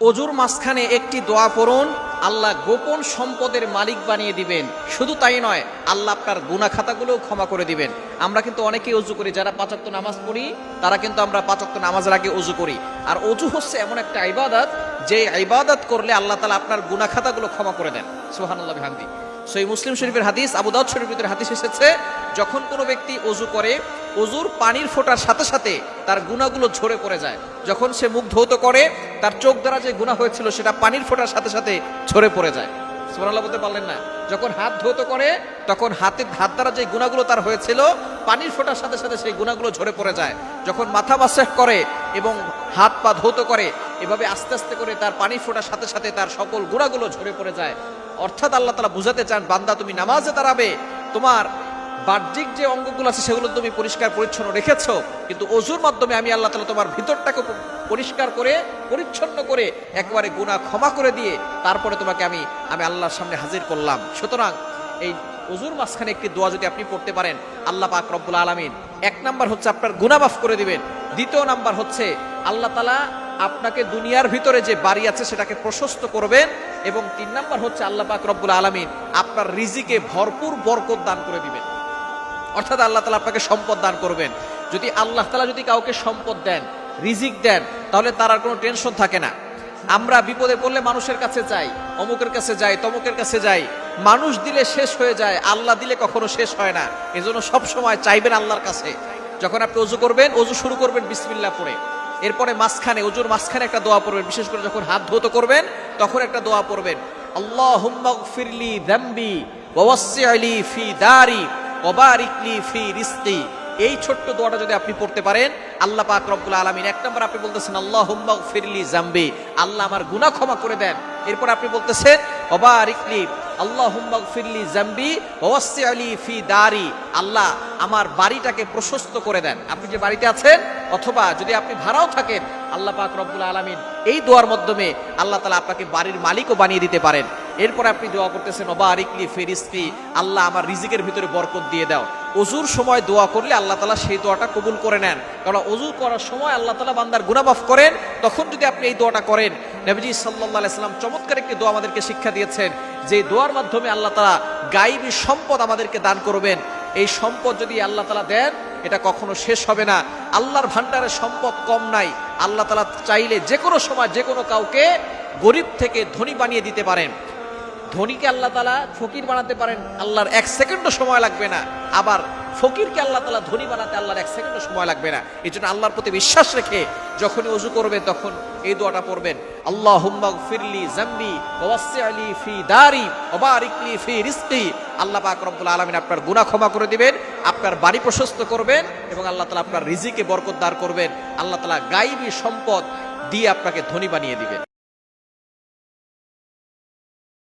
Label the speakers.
Speaker 1: অজুর মাঝখানে একটি দোয়া পড়ুন, আল্লাহ গোপন সম্পদের মালিক বানিয়ে দিবেন। শুধু তাই নয়, আল্লাহ আপনার গুনা খাতাগুলোও ক্ষমা করে দিবেন। আমরা কিন্তু অনেকেই অজু করি, যারা পাঁচাত্ত নামাজ পড়ি, তারা কিন্তু আমরা পাঁচাত্ত নামাজের আগে অজু করি। আর অজু হচ্ছে এমন একটা ইবাদত, যে ইবাদত করলে আল্লাহ তালা আপনার গুনা খাতাগুলো ক্ষমা করে দেন। সুহান আল্লাহ হামদি সই মুসলিম শরীফের হাদিস, আবু দাউদ শরীফের হাদিস এসেছে, যখন কোনো ব্যক্তি অজু করে অজুর পানির ফোটার সাথে সাথে তার গুণাগুলো ঝরে পড়ে যায়। যখন সে মুখ ধৌত করে তার চোখ দ্বারা যে গুণা হয়েছিল সেটা পানির ফোটার সাথে সাথে ঝরে পড়ে যায়। সুবহানাল্লাহ বলতে পারলেন না। যখন হাত ধৌত করে, তখন হাতের হাত দ্বারা যে গুণাগুলো তার হয়েছিল, পানির ফোটার সাথে সাথে সেই গুণাগুলো ঝরে পড়ে যায়। যখন মাথা মাসেহ করে এবং হাত পা ধৌত করে, এভাবে আস্তে আস্তে করে তার পানি ফোটার সাথে সাথে তার সকল গুণাগুলো ঝরে পড়ে যায়। অর্থাৎ আল্লাহ তালা বুঝাতে চান, বান্দা তুমি নামাজে দাঁড়াবে, তোমার বাহ্যিক যে অঙ্গগুলো আছে সেগুলো তুমি পরিষ্কার পরিচ্ছন্ন রেখেছো, কিন্তু অজুর মাধ্যমে আমি আল্লাহ তালা তোমার ভিতরটাকে পরিষ্কার করে, পরিচ্ছন্ন করে একবারে গুনাহ ক্ষমা করে দিয়ে তারপরে তোমাকে আমি আমি আল্লাহর সামনে হাজির করলাম। সুতরাং এই অজুর মাঝখানে একটি দোয়া যদি আপনি পড়তে পারেন, আল্লাহ পাক রব্বুল আলমিন এক নাম্বার হচ্ছে আপনার গুনাহ মাফ করে দিবেন। দ্বিতীয় নাম্বার হচ্ছে আল্লাহ তালা আপনাকে দুনিয়ার ভিতরে যে বাড়ি আছে সেটাকে প্রশস্ত করবেন। এবং তিন নাম্বার হচ্ছে আল্লাহ পাক রব্বুল আলমিন আপনার রিজিকে ভরপুর বরকত দান করে দিবেন। অর্থাৎ আল্লাহ তালা আপনাকে সম্পদ দান করবেন। যদি আল্লাহ তালা যদি কাউকে সম্পদ দেন, রিজিক দেন, তাহলে তার আর কোনো টেনশন থাকে না। আমরা বিপদে পড়লে মানুষের কাছে যাই, অমুকের কাছে যাই, তমুকের কাছে যাই। মানুষ দিলে শেষ হয়ে যায়, আল্লাহ দিলে কখনো শেষ হয় না। এজন্য সব সময় চাইবেন আল্লাহর কাছে। যখন আপনি অজু করবেন, অজু শুরু করবেন বিসমিল্লাহ পড়ে। এরপরে মাঝখানে, অজুর মাঝখানে একটা দোয়া পড়বেন। বিশেষ করে যখন হাত ধৌত করবেন, তখন একটা দোয়া পড়বেন। আল্লাহ ফিরলি দাম্বি ওয়াসিআলি ফি দারি ওবারিকলি ফি রিস্কি। এই ছোট্ট দোয়াটা যদি আপনি পড়তে পারেন, আল্লাহ পাক রব্বুল আলামিন এক নম্বর আপনি বলতেছেন আল্লাহ ফিরলি জাম্বি আল্লাহ আমার গুনাহ ক্ষমা করে দেন। এরপর আপনি বলতেছেন, ওবারিকলি আল্লাহ ফিরলি জাম্বি ওয়াসিআলি ফি দারি। আল্লাহ আমার বাড়িটাকে প্রশস্ত করে দেন। আপনি যে বাড়িতে আছেন, অথবা যদি আপনি ভাড়াও থাকেন, আল্লাহ পাক রব্বুল আলামিন এই দোয়ার মাধ্যমে আল্লাহ তালা আপনাকে বাড়ির মালিকও বানিয়ে দিতে পারেন। এরপর আপনি দোয়া করতেছেন অবা আরিকলি ফেরিস্তি, আল্লাহ আমার রিজিকের ভিতরে বরকত দিয়ে দাও। অজুর সময় দোয়া করলে আল্লাহ তালা সেই দোয়াটা কবুল করে নেন। কারণ অজু করার সময় আল্লাহ তালা বান্দার গুনামাফ করেন। তখন যদি আপনি এই দোয়াটা করেন, নবীজি সাল্লাহ সাল্লাম চমৎকার একটি দোয়া আমাদেরকে শিক্ষা দিয়েছেন, যে দোয়ার মাধ্যমে আল্লাহ তালা গাইবী সম্পদ আমাদেরকে দান করবেন। এই সম্পদ যদি আল্লাহ তালা দেন, এটা কখনো শেষ হবে না। আল্লাহর ভান্ডারে সম্পদ কম নাই। আল্লাহ তালা চাইলে যে কোনো সময় যে কোনো কাউকে গরিব থেকে ধনী বানিয়ে দিতে পারেন। ধনীকে আল্লাহ তালা ফকির বানাতে পারেন, আল্লাহর এক সেকেন্ডও সময় লাগবে না। আবার ফকিরকে আল্লাহ তালা ধনী বানাতে আল্লাহর এক সেকেন্ডও সময় লাগবে না। এই জন্য আল্লাহর প্রতি বিশ্বাস রেখে যখনই অজু করবেন তখন এই দোয়াটা পড়বেন। আল্লাহ ফিরলি জাম্বি ওয়াসি আলি ফি দারি ওবারিকলি ফি রিস্কি আল্লাহ পাক রব্বুল আলামিন আপনার গুনাহ ক্ষমা করে দিবেন, আপনার বাড়ি প্রশস্ত করবেন এবং আল্লাহ তালা আপনার রিজিকে বরকত দার করবেন। আল্লাহ তালা গাইবী সম্পদ দিয়ে আপনাকে ধনী বানিয়ে দিবেন।